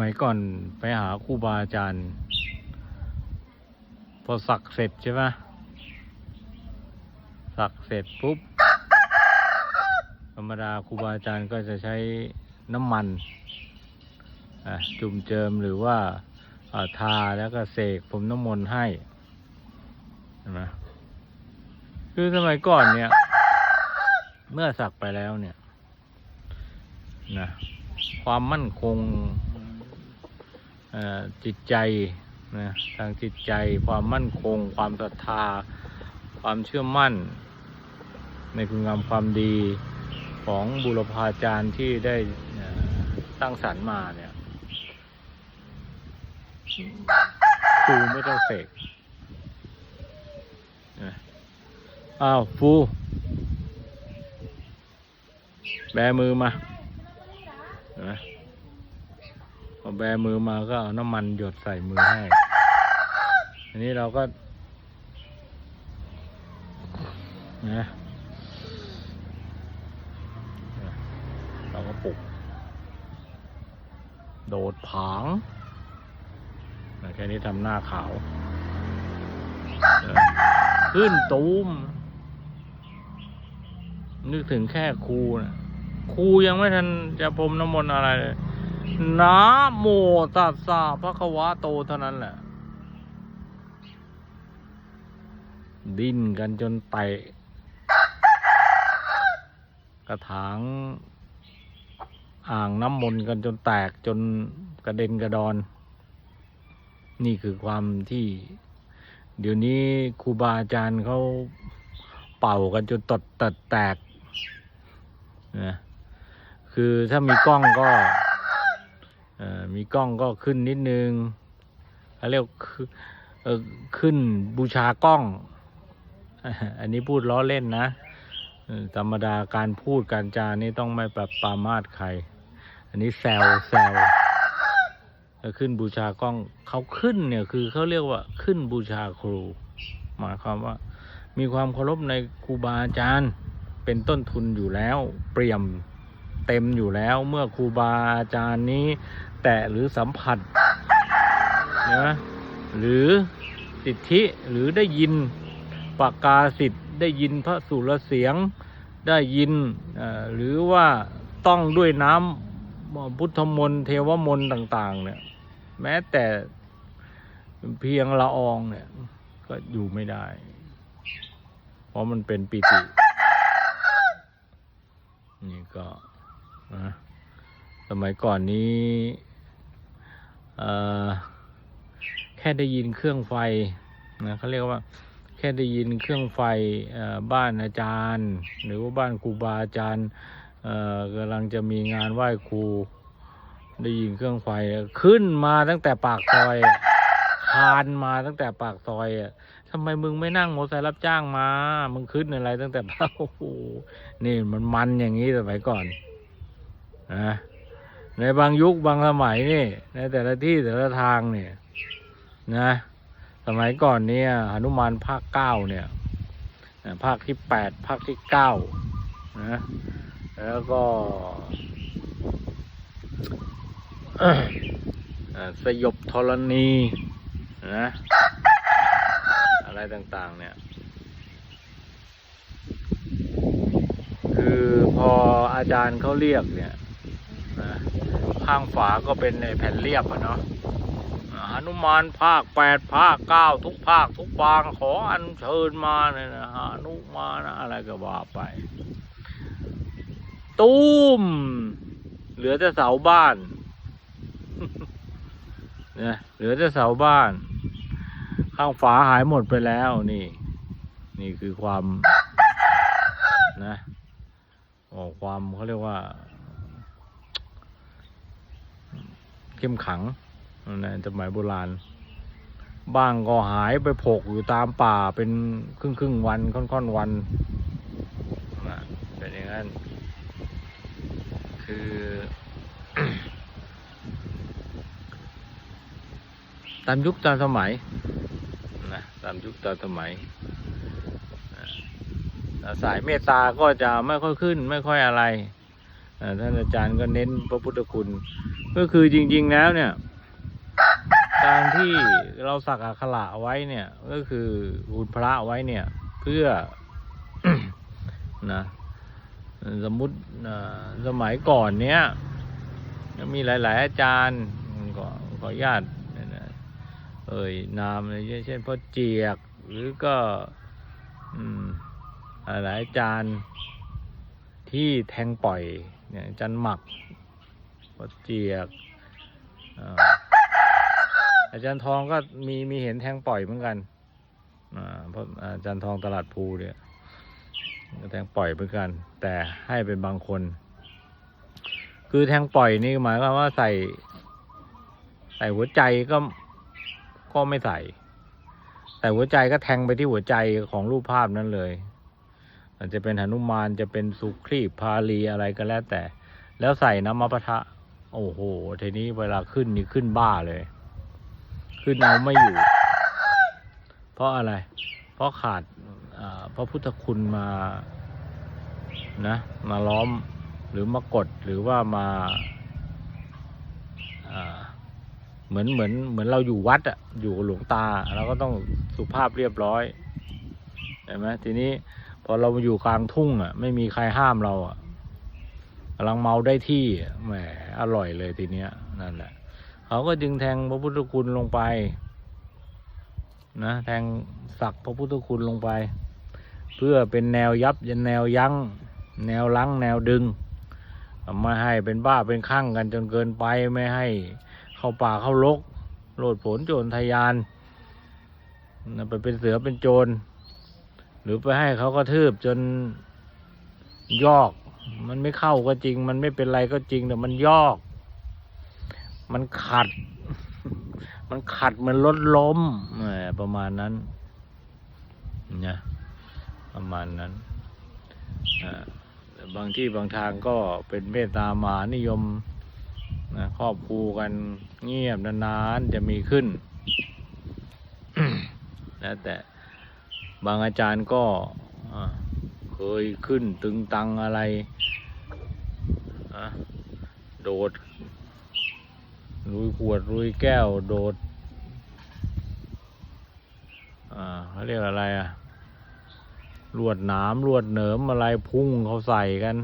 มัยก่อนไปหาครูบาอาจารย์ พอสักเสร็จใช่ไหมสักเสร็จปุ๊บ ธรรมดาครูบาอาจารย์ก็จะใช้น้ำมันจุ่มเจิมหรือว่าทาแล้วก็เสกผมน้ำมนต์ให้เห็นไหมคือสมัยก่อนเนี่ย เมื่อสักไปแล้วเนี่ยนะความมั่นคง จิตใจนะทางจิตใจความมั่นคง ความศรัทธา ความเชื่อมั่น ในคุณงามความดีของบุรพาจารย์ที่ได้ตั้งสรรมาเนี่ยครูไม่ต้องเสกอ้าวฟูแบมือมาเห็นไหม พอแบมือมาก็เอาน้ำมันหยดใส่มือให้ อันนี้เราก็นะเราก็ปลุก โดดผางแค่นี้ทำหน้าขาว ขึ้นตูม นึกถึงแค่ครูนะครูยังไม่ทันจะพรมน้ำมนต์อะไรเลย นะโมตัสสะพระควะโตเท่านั้นแหละ ดิ้นกันจนไตกระถางอ่างน้ำมนต์กันจนแตกจนกระเด็นกระดอน นี่คือความที่ เดี๋ยวนี้ครูบาอาจารย์เขาเป่ากันจนตดตดแตกนะคือถ้ามีกล้องก็ มีกล้องก็ขึ้นนิดนึงเขาเรียกขึ้นบูชากล้อง อันนี้พูดล้อเล่นนะ ธรรมดาการพูดการจานี่ต้องไม่แบบปามาสใคร อันนี้แซวแซวแล้วขึ้นบูชากล้องเขาขึ้นเนี่ยคือเขาเรียกว่าขึ้นบูชาครู หมายความว่า มีความเคารพในครูบาอาจารย์เป็นต้นทุนอยู่แล้ว เปี่ยมเต็มอยู่แล้ว เมื่อครูบาอาจารย์นี้ แตะหรือสัมผัสนะหรือสิทธิหรือได้ยินปากกาสิทธิ์ได้ยินพระสุรเสียงได้ยินหรือว่าต้องด้วยน้ำพุทธมนต์เทวมนต์ต่าง ๆ เนี่ย แม้แต่เพียงละอองเนี่ย ก็อยู่ไม่ได้ เพราะมันเป็นปิติ นี่ก็นะสมัยก่อนนี้ แค่ได้ยินเครื่องไฟนะเขาเรียกว่าแค่ได้ยินเครื่องไฟบ้านอาจารย์ หรือว่าบ้านครูบาอาจารย์กำลังจะมีงานไหว้ครูได้ยินเครื่องไฟขึ้นมาตั้งแต่ปากซอยคานมาตั้งแต่ปากซอยอะทำไมมึงไม่นั่งมอเตอร์ไซค์รับจ้างมา มึงขึ้นอะไรตั้งแต่โอ้โหนี่มันมันอย่างนี้สมัยก่อนนะ ในบางยุคบางสมัยนี่ในแต่ละที่แต่ละทางเนี่ยนะ สมัยก่อนเนี่ยหนุมานภาคเก้าเนี่ยภาคที่แปดภาคที่เก้านะแล้วก็สยบธรณีนะอะไรต่างๆ เนี่ย คือพออาจารย์เขาเรียกเนี่ยนะ ข้างฝาก็เป็นในแผ่นเรียบอะเนาะหนุมานภาคแปดภาคเก้าทุกภาคทุกปางขออัญเชิญมาเนี่ยนะหานุมานอะไรก็ว่าไป ตุ้ม เหลือแต่เสาบ้านเนี่ยเหลือแต่เสาบ้าน ข้างฝาหายหมดไปแล้วนี่ นี่คือความนะโอ้ความเขาเรียกว่า เข้มขังนะสมัยโบราณ บ้างก็หายไปผกอยู่ตามป่าเป็นครึ่งครึ่งวันค่อนค่อนวันนะเป็นอย่างนั้น คือ ตามยุคตามสมัยนะตามยุคตามสมัยสายเมตตาก็จะไม่ค่อยขึ้นไม่ค่อยอะไร ท่านอาจารย์ก็เน้นพระพุทธคุณ ก็คือจริง ๆแล้วเนี่ย การที่เราสักอักขระไว้เนี่ย ก็คือหุ่นพระไว้เนี่ย เพื่อนะสมมุติสมัยก่อนเนี้ยมีหลาย ๆ อาจารย์ก็ขออนุญาตเอ่ยนามเลยเช่นพ่อเจียก หรือก็อหลายอาจารย์ที่แทงปล่อย เนี่ยจารย์หมักพ่อเจียกอาอาจารย์ทองก็มีมีเห็นแทงปล่อยเหมือนกันอ่าเพราะอาจารย์ทองตลาดภูเนี่ยแทงปล่อยเหมือนกัน แต่ให้เป็นบางคน คือแทงปล่อยนี่หมายความว่าใส่ ใส่หัวใจก็ก็ไม่ใส่ แต่หัวใจก็แทงไปที่หัวใจของรูปภาพนั้นเลย อาจจะเป็นหนุมานจะเป็นสุครีพพาลีอะไรก็แล้วแต่ แล้วใส่น้ำมะพะทะโอ้โหทีนี้เวลาขึ้นนี่ขึ้นบ้าเลย ขึ้นเอาไม่อยู่ เพราะอะไร เพราะขาดพระพุทธคุณมานะมาล้อมหรือมากดหรือว่ามาเหมือนเหมือนเหมือนเราอยู่วัดอะอยู่หลวงตาเราก็ต้องสุภาพเรียบร้อยเห็นไหมทีนี้ อเราอยู่กลางทุ่งอะ ไม่มีใครห้ามเราอะกำลังเมาได้ที่แหมอร่อยเลยทีเนี้ยนั่นแหละเขาก็จึงแทงพระพุทธคุณลงไป นะแทงสักพระพุทธคุณลงไป เพื่อเป็นแนวยับยันแนวยัง้ง แนวลังแนวดึงไม่ให้เป็นบ้าเป็นข้างกันจนเกินไปไม่ให้เข้าป่าเข้าลกโลดผลโจรทะยานไปเป็นเสือเป็นโจร หรือไปให้เขาก็ทืบจนยอก มันไม่เข้าก็จริง มันไม่เป็นไรก็จริงแต่มันยอก มันขัด มันขัดเหมันรถล้มประมาณนั้นนะประมาณนั้นบางที่บางทางก็เป็นเมตตามานิยมนะครอบครูกันเงียบนานๆจะมีขึ้นแล้วแต่ บางอาจารย์ก็เคยขึ้นตึงตังอะไร โดดลุยขวดลุยแก้วโดดเขาเรียกอะไรอะลวดหนามลวดเหนิมอะไรพุ่งเขาใส่กัน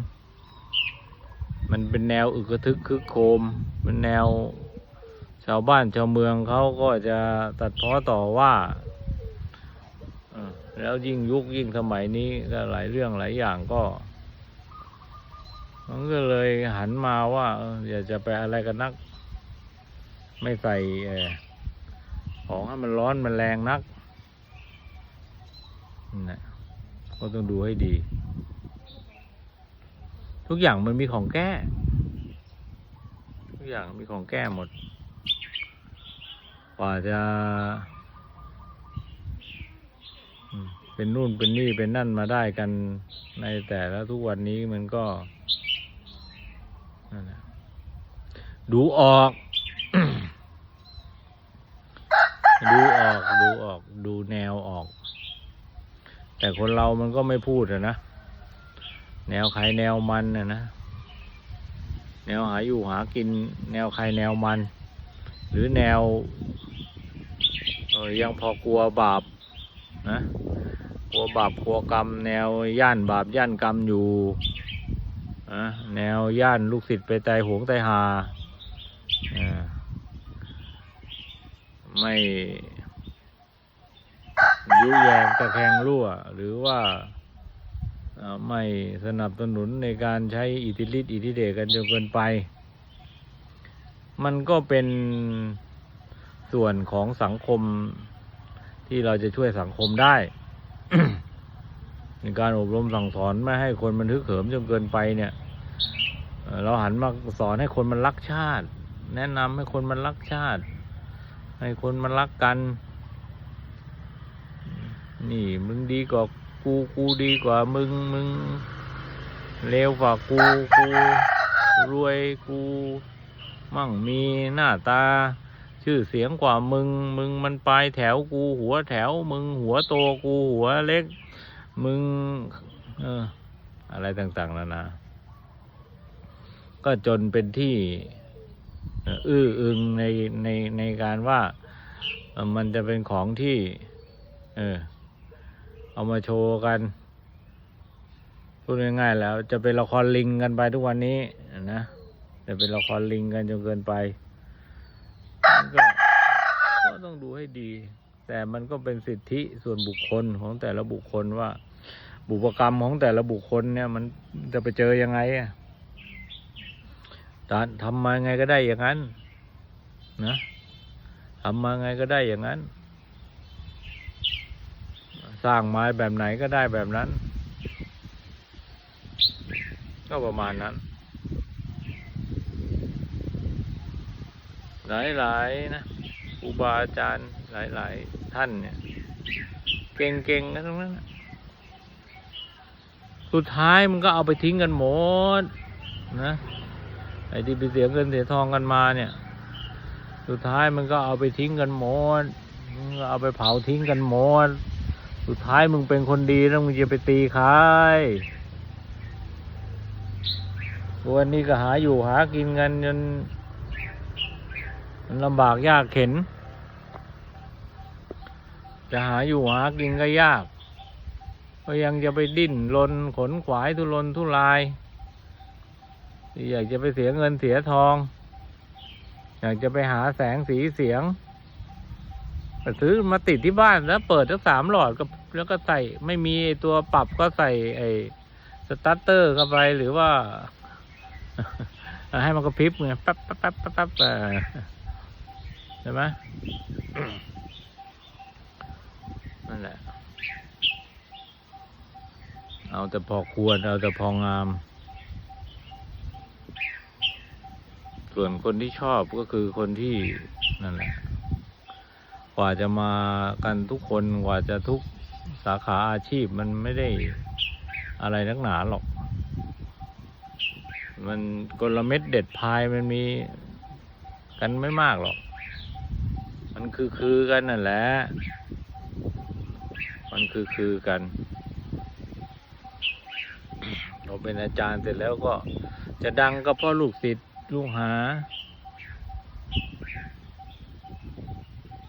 มันเป็นแนวอึกระทึกคึกโครมเป็นแนวชาวบ้านชาวเมืองเขาก็จะตัดพ้อต่อว่า แล้วยิ่งยุคยิ่งสมัยนี้ก็หลายเรื่องหลายอย่างก็ มันก็เลยหันมาว่าอย่าจะไปอะไรกันนัก ไม่ใส่ของให้มันร้อนมันแรงนักนะก็ต้องดูให้ดี ทุกอย่างมันมีของแก้ ทุกอย่างมีของแก้หมดกว่าจะอืม เป็นนู่นเป็นนี่เป็นนั่นมาได้กันในแต่ละทุกวันนี้มันก็นั่นแหละดูออก ดูออก ดูออก ดูแนวออก แต่คนเรามันก็ไม่พูดอะนะ แนวใครแนวมันนะนะ แนวหาอยู่หากิน แนวใครแนวมัน หรือแนว เออยังพอกลัวบาปนะ กลัวบาปกลัวกรรม แนวย่านบาปย่านกรรมอยู่นะแนวย่านลูกศิษย์ไปตายหวงตายหาไม่ยุแยงตะแคงรั่ว หรือว่าไม่สนับสนุนในการใช้อิทธิฤทธิ์อิทธิเดชกันจนเกินไป มันก็เป็นส่วนของสังคมที่เราจะช่วยสังคมได้ ในการอบรมสั่งสอนไม่ให้คนมันฮึกเหิมจนเกินไปเนี่ยเอ่อเราหันมาสอนให้คนมันรักชาติ แนะนำให้คนมันรักชาติ ให้คนมันรักกัน นี่มึงดีกว่ากูกูดีกว่ามึงมึงเลวกว่ากูกูรวยกู มั่งมีหน้าตา ชื่อเสียงกว่ามึง มึงมันปลายแถวกูหัวแถว มึงหัวโตกูหัวเล็ก มึง เออ อะไรต่างๆแล้วนะ ก็จนเป็นที่อื้ออึงในในในการว่ามันจะเป็นของที่ เออ เอามาโชว์กันพูดง่ายๆแล้ว จะเป็นละครลิงกันไปทุกวันนี้นะจะเป็นละครลิงกันจนเกินไป ต้องดูให้ดี แต่มันก็เป็นสิทธิส่วนบุคคลของแต่ละบุคคลว่า บุพกรรมของแต่ละบุคคลเนี่ย มันจะไปเจอยังไงอะทำมาไงก็ได้อย่างนั้น นะทำมาไงก็ได้อย่างนั้น สร้างไม้แบบไหนก็ได้แบบนั้น ก็ประมาณนั้น หลายๆนะ ครูบาอาจารย์หลาย ๆ ท่านเนี่ย เก่งๆกันทั้งนั้นสุดท้ายมันก็เอาไปทิ้งกันหมดนะไอ้ที่ไปเสียเงินเสียทองกันมาเนี่ย สุดท้ายมันก็เอาไปทิ้งกันหมดมึงก็เอาไปเผาทิ้งกันหมด สุดท้ายมึงเป็นคนดีแล้วมึงจะไปตีใครวันนี้ก็หาอยู่หากินกันจน มันลำบากยากเข็น จะหาอยู่หากินก็ยาก ก็ยังจะไปดิ้นรนขนขวายทุรนทุราย อยากจะไปเสียเงินเสียทอง อยากจะไปหาแสงสีเสียงซื้อมาติดที่บ้านแล้วเปิดทั้งสามหลอดก็แล้วก็ใส่ไม่มีตัวปรับก็ใส่ไอ้สตาร์เตอร์เข้าไปหรือว่า ให้มันกระพริบไงแป๊บแป๊บแป๊บแป๊บปบเออใช่ไหมนั่นแหละ เอาแต่พอควร เอาแต่พองาม ส่วนคนที่ชอบก็คือคนที่นั่นแหละ กว่าจะมากันทุกคนกว่าจะทุกสาขาอาชีพมันไม่ได้อะไรนักหนาหรอก มันกลเม็ดเด็ดพายมันมีกันไม่มากหรอก มันคือคือกันนั่นแหละ มันคือคือกันเราเป็นอาจารย์เสร็จแล้วก็จะดังก็เพราะลูกศิษย์ลูกหา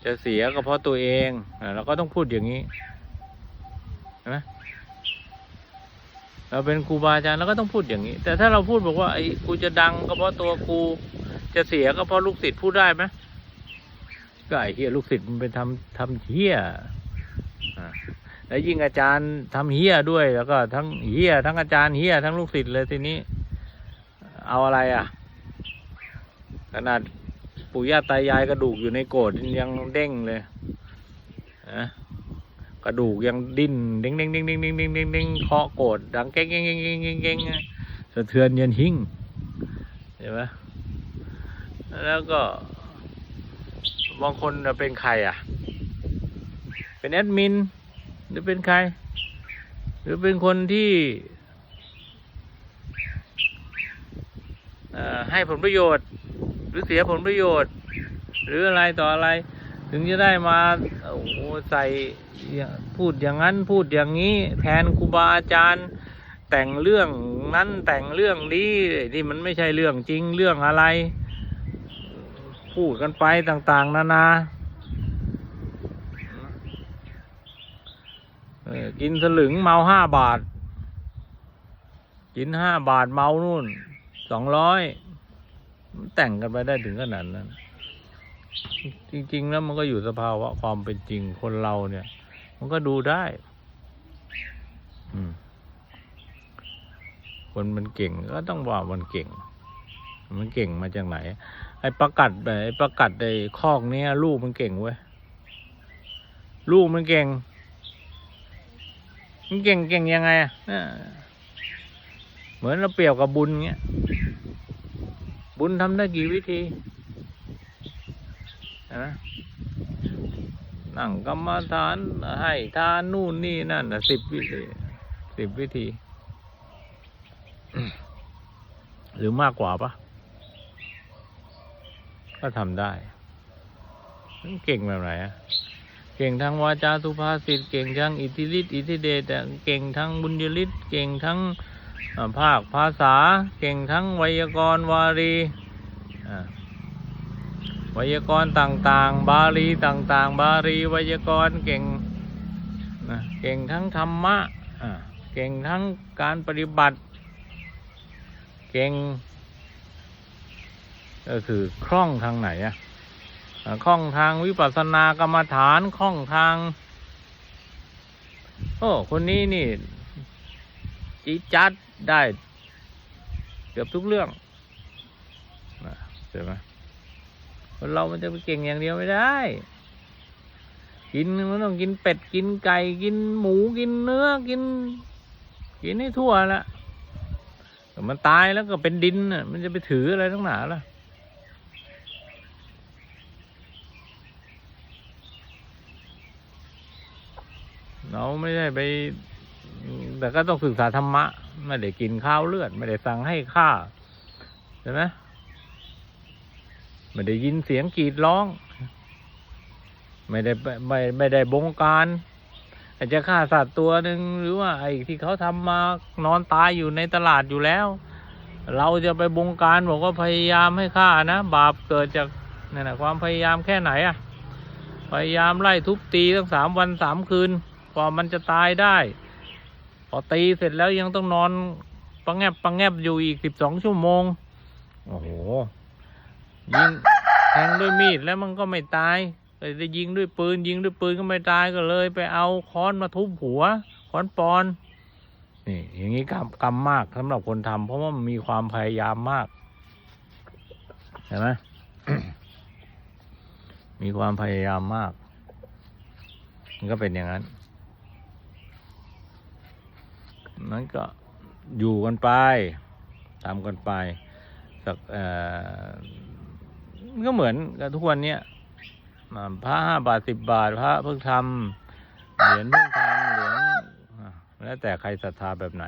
จะเสียก็เพราะตัวเองเราก็ต้องพูดอย่างนี้นไหมเราเป็นครูบาอาจารย์เราก็ต้องพูดอย่างนี้ แต่ถ้าเราพูดบอกว่าไอ้กูจะดังก็เพราะตัวกูจะเสียก็เพราะลูกศิษย์พูดได้ไหม ก็ไอ้เฮียลูกศิษย์มันเป็นทำทำเฮียแล้วยิ่งอาจารย์ทำเฮียด้วย แล้วก็ทั้งเฮียทั้งอาจารย์เฮียทั้งลูกศิษย์เลยทีนี้ เอาอะไรอะ ขนาดปู่ย่าตายายกระดูกอยู่ในโกดยังเด้งเลยนะกระดูกยังดิ้นเด้งเด้งเด้งเด้งเด้งเด้งเด้งเด้งเคาะโกดดังเก้งเก้งเก้งเก้งเก้งสะเทือนเยันหิ้งเห็นไหมแล้วก็ บางคนเป็นใครอะ เป็นแอดมิน หรือเป็นใคร หรือเป็นคนที่ให้ผลประโยชน์ หรือเสียผลประโยชน์ หรืออะไรต่ออะไร ถึงจะได้มาโอ้ใส่พูดอย่างนั้นพูดอย่างนี้ แทนครูบาอาจารย์ แต่งเรื่องนั้นแต่งเรื่องนี้ที่มันไม่ใช่เรื่องจริงเรื่องอะไร พูดกันไปต่าง ๆนานาเออกินสลึงเมาห้าบาท กินห้าบาทเมานู่นสองร้อยแต่งกันไปได้ถึงขนาดนั้น จริง ๆ แล้วมันก็อยู่สภาวะความเป็นจริงคนเราเนี่ย มันก็ดูได้คนมันเก่งก็ต้องว่ามันเก่ง มันเก่งมาจากไหน ไอ้ประกัดไอ้ประกัดไอ้คอกเนี้ยลูกมันเก่งเว้ยลูกมันเก่ง มันเก่งเก่งยังไงอะเนี่ยเหมือนเราเปรียบกับบุญเงี้ย บุญทำได้กี่วิธีหนะนั่งกรรมฐานให้ทานนู่นนี่นั่นนะสิบวิธีสิบวิธี หรือมากกว่าปะ ก็ทำได้มันเก่งแบบไหนอะเก่งทั้งวาจาสุภาษิตเก่งทั้งอิทธิฤทธิอิทธิเดชเก่งทั้งบุญยฤทธิ์เก่งทั้งภาคภาษา เก่งทั้งไวยากรณ์วารีอ่าวยากรณ์ต่างๆ บาลีต่างๆ บาลีไวยากรณ์เก่งนะเก่งทั้งธรรมะอะเก่งทั้งการปฏิบัติ เก่ง ก็คือคล่องทางไหนอะคล่องทางวิปัสสนากรรมฐานคล่องทาง โอ้คนนี้นี่จีดจัดได้เกือบทุกเรื่องนะใช่ไหมคนเรามันจะไปเก่งอย่างเดียวไม่ได้ กินมันต้องกินเป็ดกินไก่กินหมูกินเนื้อกิน กินให้ทั่วละแต่มันตายแล้วก็เป็นดินมันจะไปถืออะไรทั้งหนาล่ะ เราไม่ได้ไป แต่ก็ต้องศึกษาธรรมะ ไม่ได้กินข้าวเลือด ไม่ได้สั่งให้ฆ่าใช่ไหมไม่ได้ยินเสียงกรีดร้อง ไม่ได้ไปไม่ไม่ได้บงการอาจจะฆ่าสัตว์ตัวหนึ่งหรือว่าไอ้ที่เขาทำมานอนตายอยู่ในตลาดอยู่แล้ว เราจะไปบงการบอกว่าพยายามให้ฆ่านะบาปเกิดจากนั่นนะความพยายามแค่ไหนอะพยายามไล่ทุบตีตั้งสามวันสามคืน กว่ามันจะตายได้ พอตีเสร็จแล้วยังต้องนอนปังแงบปังแงบอยู่อีกสิบสองชั่วโมง โอ้โห ยิงแทงด้วยมีดแล้วมันก็ไม่ตายไปจะยิงด้วยปืน ยิงด้วยปืนก็ไม่ตายก็เลย ไปเอาค้อนมาทุบหัว ค้อนปอน นี่อย่างนี้กรรมกรรมมากสำหรับคนทำเพราะว่ามันมีความพยายามมากเห็นไหมมีความพยายามมาก มันก็เป็นอย่างนั้น นั้นก็อยู่กันไปตามกันไปสักเออก็เหมือนกับทุกวันเนี้ยอ่าพระห้าบาทสิบบาท พระเพิ่งทำเหรียญเพิ่งทำเหรียญแล้วแต่ใครศรัทธาแบบไหน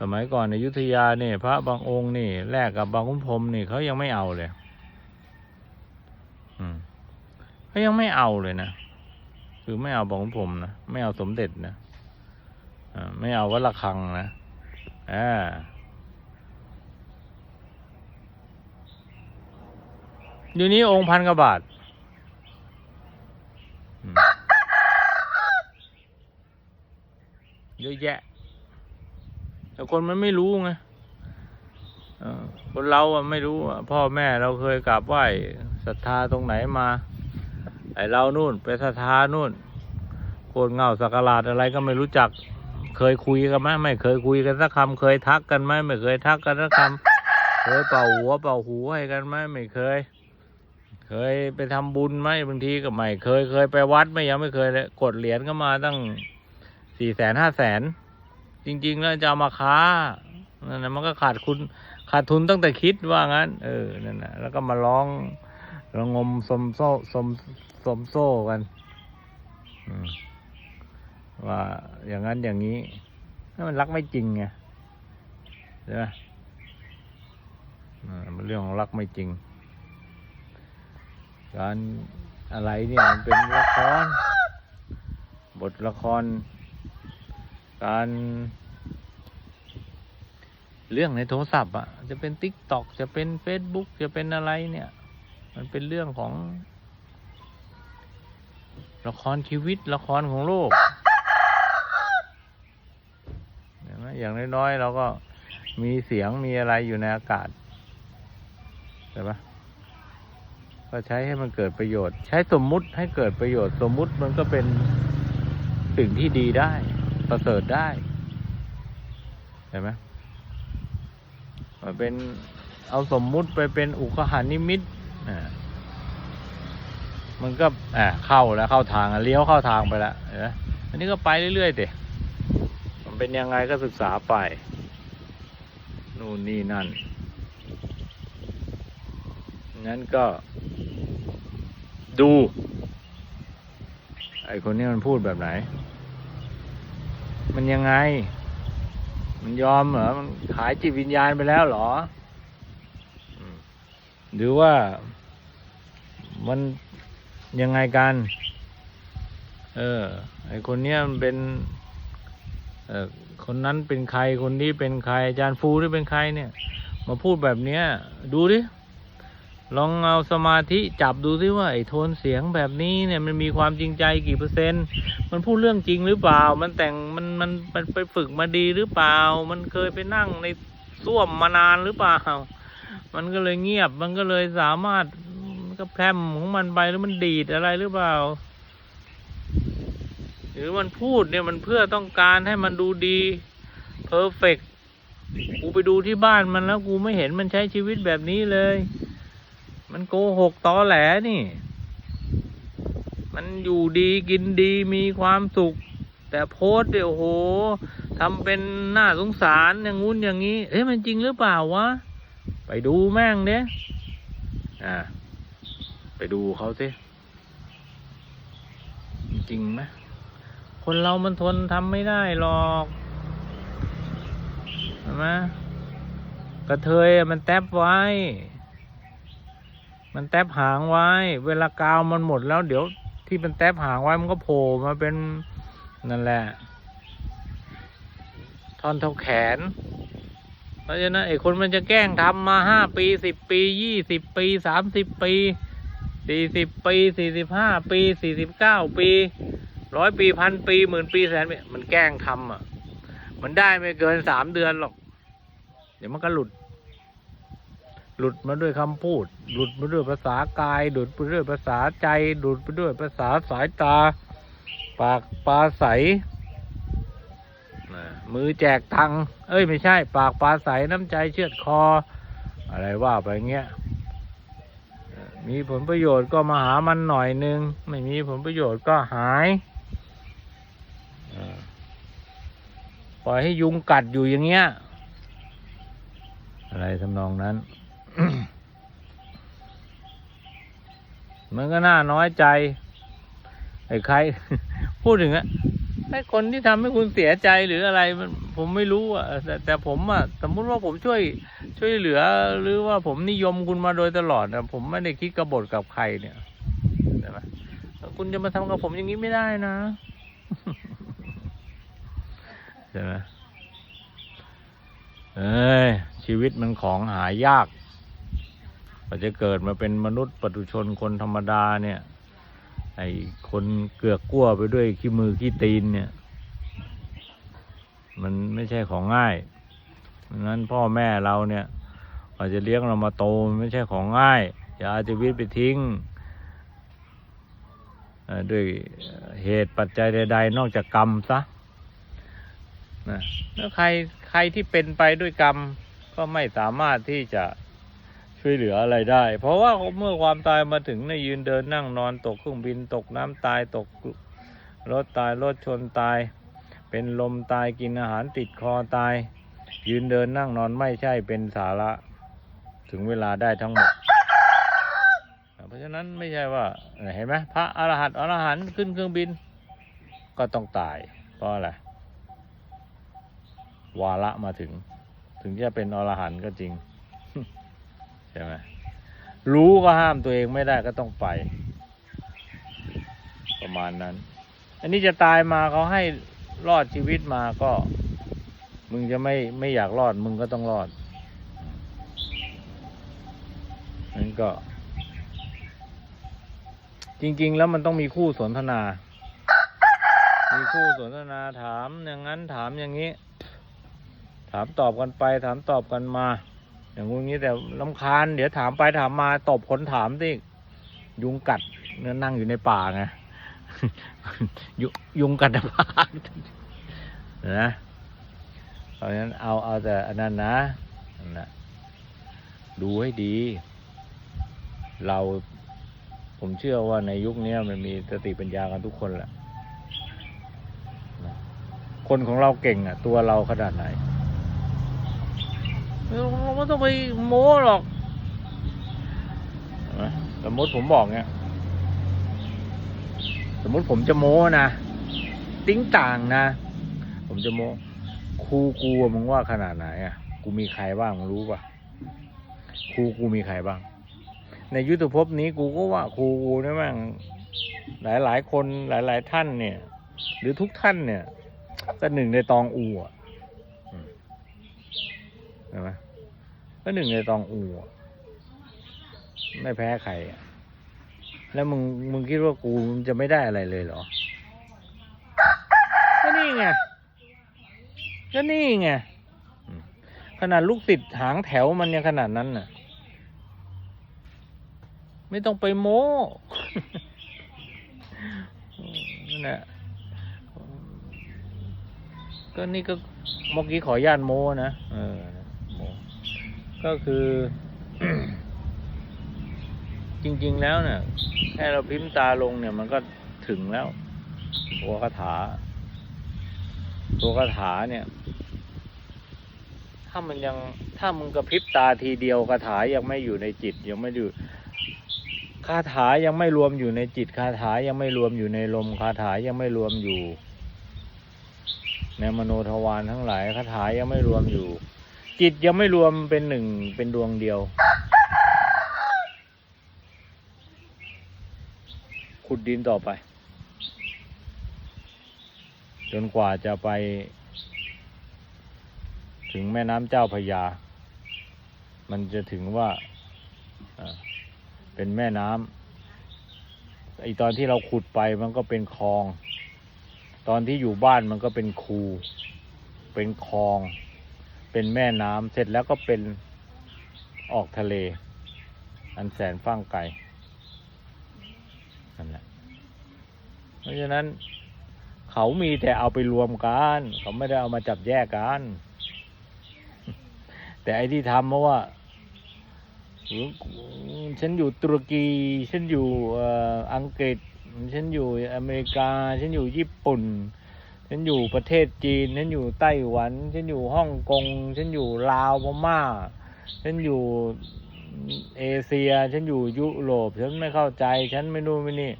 สมัยก่อนในยุทธยาเนี่ยพระบางองค์นี่แลกกับบางคุ้มพรมนี่เขายังไม่เอาเลยอืมเขายังไม่เอาเลยนะ คือไม่เอาบางคุ้มพรมนะ ไม่เอาสมเด็จนะอ่า ไม่เอาวัดระฆังนะอ่าเดี๋ยวนี้องค์พันกว่าบาทเยอะแยะ แต่คนมันไม่รู้ไงคนเราอะไม่รู้พ่อแม่เราเคยกราบไหว้ศรัทธาตรงไหนมา ไอเรานู่นไปศรัทธานู่นโคตรเงาสักการะอะไรก็ไม่รู้จัก เคยคุยกันไหมไม่เคยคุยกันสักคำเคยทักกันไหมไม่เคยทักกันสักคำเคยเป่าหัวเป่าหูให้กันไหมไม่เคย เคยไปทำบุญไหมบางทีก็ไม่เคยเคยไปวัดไหมยังไม่เคยเลยกดเหรียญก็มาตั้งสี่แสนห้าแสนจริง ๆ แล้วจะเอามาค้านั่นนะมันก็ขาดคุณขาดทุนตั้งแต่คิดว่างั้น เออนั่นนะแล้วก็มาร้องระงมสมโซ่สมสมโซ่กัน อืม ว่าอย่างนั้นอย่างนี้นั่นมันรักไม่จริงไงใช่ไหมมันเรื่องของรักไม่จริง การอะไรเนี่ยมันเป็นละคร บทละคร การเรื่องในโทรศัพท์อะ จะเป็นติ๊กตอกจะเป็นเฟซบุ๊กจะเป็นอะไรเนี่ย มันเป็นเรื่องของ ละครชีวิตละครของโลก เห็นไหม อย่างน้อยๆเราก็มีเสียงมีอะไรอยู่ในอากาศใช่ปะก็ใช้ให้มันเกิดประโยชน์ ใช้สมมุติให้เกิดประโยชน์ สมมุติมันก็เป็นสิ่งที่ดีได้ ประเสริฐได้เห็นไหมมันเป็นเอาสมมุติไปเป็นอุคหานิมิตอ่ามันก็อ่าเข้าแล้วเข้าทางเลี้ยวเข้าทางไปแล้วเห็นไหมอันนี้ก็ไปเรื่อยๆเด็ เป็นยังไงก็ศึกษาไป นู่นนี่นั่น งั้นก็ ดู ไอคนนี้มันพูดแบบไหน มันยังไง มันยอมเหรอ มันขายจิตวิญญาณไปแล้วเหรอ หรือว่ามันยังไงกัน เออ ไอคนเนี้ยมันเป็น คนนั้นเป็นใครคนนี้เป็นใครอาจารย์ฟูนี่เป็นใครเนี่ย มาพูดแบบเนี้ยดูดิลองเอาสมาธิจับดูซิว่าไอ้โทนเสียงแบบนี้เนี่ยมันมีความจริงใจกี่เปอร์เซ็นต์ มันพูดเรื่องจริงหรือเปล่า มันแต่งมันมันมันไปฝึกมาดีหรือเปล่า มันเคยไปนั่งในส้วมมานานหรือเปล่า มันก็เลยเงียบมันก็เลยสามารถก็แพร่มของมันไปแล้วมันดีดอะไรหรือเปล่า หรือมันพูดเนี่ยมันเพื่อต้องการให้มันดูดีเพอร์เฟกกูไปดูที่บ้านมันแล้วกูไม่เห็นมันใช้ชีวิตแบบนี้เลย มันโกหกตอแหลนี่ มันอยู่ดีกินดีมีความสุข แต่โพสเดี๋ยวโหทำเป็นน่าสงสารอย่างงู้นอย่างนี้เอ๊ะมันจริงหรือเปล่าวะ ไปดูแม่งเนี้ยอ่า ไปดูเขาสิจริงไหม คนเรามันทนทำไม่ได้หรอกเห็นไหมกระเทยมันแทบไว้ มันแทบหางไว้ เวลากาวมันหมดแล้ว เดี๋ยวที่มันแทบหางไว้มันก็โผล่มาเป็นนั่นแหละท่อนเท่าแขน เพราะฉะนั้นไอ้คนมันจะแกล้งทำมาห้าปีสิบปียี่สิบปีสามสิบปีสี่สิบปีสี่สิบห้าปีสี่สิบเก้าปี ร้อยปีพันปีหมื่นปีแสนปีมันแกล้งทำอะ มันได้ไม่เกินสามเดือนหรอก เดี๋ยวมันก็หลุด หลุดมาด้วยคำพูด หลุดมาด้วยภาษากาย หลุดไปด้วยภาษาใจ หลุดไปด้วยภาษาสายตา ปากปลาใสมือแจกตังเอ้ยไม่ใช่ ปากปลาใสน้ำใจเชือดคอ อะไรว่าไปเงี้ยมีผลประโยชน์ก็มาหามันหน่อยนึง ไม่มีผลประโยชน์ก็หายเออ ปล่อยให้ยุงกัดอยู่อย่างเงี้ย อะไรทำนองนั้น มันก็น่าน้อยใจ ไอ้ใคร พูดถึงอะไอ้คนที่ทำให้คุณเสียใจหรืออะไรมันผมไม่รู้อะแต่แต่ผมอะสมมุติว่าผมช่วย ช่วยเหลือ หรือว่าผมนิยมคุณมาโดยตลอดนะผมไม่ได้คิดกระบฏกับใครเนี่ยใช่ไหมคุณจะมาทำกับผมอย่างนี้ไม่ได้นะ ใช่ไหมเอ้ยชีวิตมันของหายากกว่าจะเกิดมาเป็นมนุษย์ปุถุชนคนธรรมดาเนี่ย ไอ้คนเกือกกลัวไปด้วยขี้มือขี้ตีนเนี่ย มันไม่ใช่ของง่ายดังนั้นพ่อแม่เราเนี่ยกว่าจะเลี้ยงเรามาโตมันไม่ใช่ของง่าย อย่าเอาชีวิตไปทิ้งด้วยเหตุปัจจัยใดๆ นอกจากกรรมซะ นะแล้วใครใครที่เป็นไปด้วยกรรมก็ไม่สามารถที่จะช่วยเหลืออะไรได้ เพราะว่าเมื่อความตายมาถึงในยยืนเดินนั่งนอนตกเครื่องบินตกน้ำตายตกรถตายรถชนตาย เป็นลมตายกินอาหารติดคอตาย ยืนเดินนั่งนอนไม่ใช่เป็นสาระ ถึงเวลาได้ทั้งหมด เพราะฉะนั้นไม่ใช่ว่าเห็นไหมพระอรหันต์อรหันต์ขึ้นเครื่องบิน ก็ต้องตายเพราะอะไร วาระมาถึง ถึงจะเป็นอรหันต์ก็จริงใช่ไหมรู้ก็ห้ามตัวเองไม่ได้ก็ต้องไป ประมาณนั้น อันนี้จะตายมาเขาให้รอดชีวิตมาก็ มึงจะไม่ไม่อยากรอด มึงก็ต้องรอดนั่นก็ จริง ๆ แล้วมันต้องมีคู่สนทนา มีคู่สนทนาถามอย่างนั้นถามอย่างนี้ ถามตอบกันไปถามตอบกันมา อย่างงูงี้แต่ลำคาญ เดี๋ยวถามไปถามมาตอบคนถามสิยุงกัดเนี่ยนั่งอยู่ในป่าไงยุยุงกัดในป่านะเพราะฉะนั้นเอาเอาแต่อันนั้นนะนั่นนะดูให้ดี เราผมเชื่อว่าในยุคนี้มันมีสติปัญญากันทุกคนแหละคนของเราเก่งอะ ตัวเราขนาดไหน เราไม่ต้องไปโม้หรอกสมมติผมบอกเนี่ยสมมติผมจะโม้นะติ้งต่างนะ ผมจะโม้ครูกูมึงว่าขนาดไหนอะ กูมีใครบ้างมึงรู้ป่ะครูกูมีใครบ้าง ในยุทธภพนี้กูก็ว่าครูกูนี่แม่งหลายหลายๆคนหลายหลายๆท่านเนี่ย หรือทุกท่านเนี่ยก็หนึ่งในตองอูอะ ช่ไหมก็หนึ่งในตองอูไม่แพ้ใครแล้วมึงมึงคิดว่ากูจะไม่ได้อะไรเลยเหรอ ก็นี่ไง ก็นี่ไง ขนาดลูกติดหางแถวมันยังขนาดนั้นน่ะ ไม่ต้องไปโม้นั่นแหละก็นี่ก็เมื่อกี้ขออนุญาตโม้นะ เออ ก็คือ จริง ๆ แล้วเนี่ยแค่เราพิมพ์ตาลงเนี่ย มันก็ถึงแล้วตัวคาถา ตัวคาถาเนี่ย ถ้ามันยังถ้ามึงกระพริบตาทีเดียวคาถายังไม่อยู่ในจิต ยังไม่อยู่คาถายังไม่รวมอยู่ในจิตคาถายังไม่รวมอยู่ในลมคาถายังไม่รวมอยู่ ในมโนทวารทั้งหลายคาถายังไม่รวมอยู่ จิตยังไม่รวมเป็นหนึ่งเป็นดวงเดียว ขุดดินต่อไป จนกว่าจะไป ถึงแม่น้ำเจ้าพยา มันจะถึงว่าอ่าเป็นแม่น้ำไอตอนที่เราขุดไปมันก็เป็นคลอง ตอนที่อยู่บ้านมันก็เป็นคู เป็นคลอง เป็นแม่น้ำเสร็จแล้วก็เป็นออกทะเล อันแสนฟ้างไกลนั่นแหละเพราะฉะนั้นเขามีแต่เอาไปรวมกันเขาไม่ได้เอามาจับแยกกัน แต่ไอ้ที่ทำเพราะว่าฉันอยู่ตุรกี ฉันอยู่อังกฤษ ฉันอยู่อเมริกา ฉันอยู่ญี่ปุ่น ฉันอยู่ประเทศจีน ฉันอยู่ไต้หวัน ฉันอยู่ฮ่องกง ฉันอยู่ลาวพม่า ฉันอยู่เอเชีย ฉันอยู่ยุโรป ฉันไม่เข้าใจ ฉันไม่รู้ไม่นี่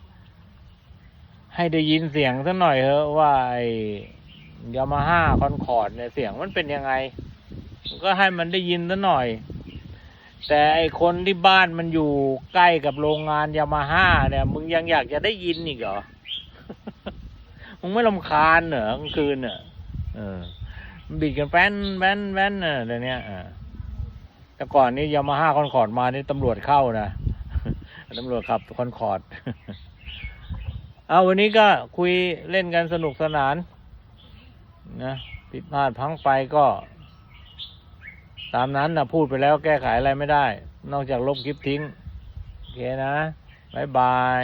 ให้ได้ยินเสียงสักหน่อยเถอะว่าไอ้ยามาฮ่าคอนคอร์ดเนี่ยเสียงมันเป็นยังไง ก็ให้มันได้ยินสักหน่อย แต่ไอคนที่บ้านมันอยู่ใกล้กับโรงงานยามาฮ่าเนี่ย มึงยังอยากจะได้ยินอีกเหรอ มึงไม่ลำคาญเหรอกลางคืนเนอะเออมันบิดกันแป้นแป้นแป้นเนอะเดี๋ยวนี้อ่าแต่ก่อนนี้ยามาฮ่าคอนคอร์ดมานี่ตำรวจเข้านะตำรวจขับคอนคอร์ดเอาวันนี้ก็คุยเล่นกันสนุกสนาน นะผิดพลาดพังไปก็ ตามนั้นนะพูดไปแล้วแก้ไขอะไรไม่ได้ นอกจากลบคลิปทิ้ง โอเคนะ บ๊ายบาย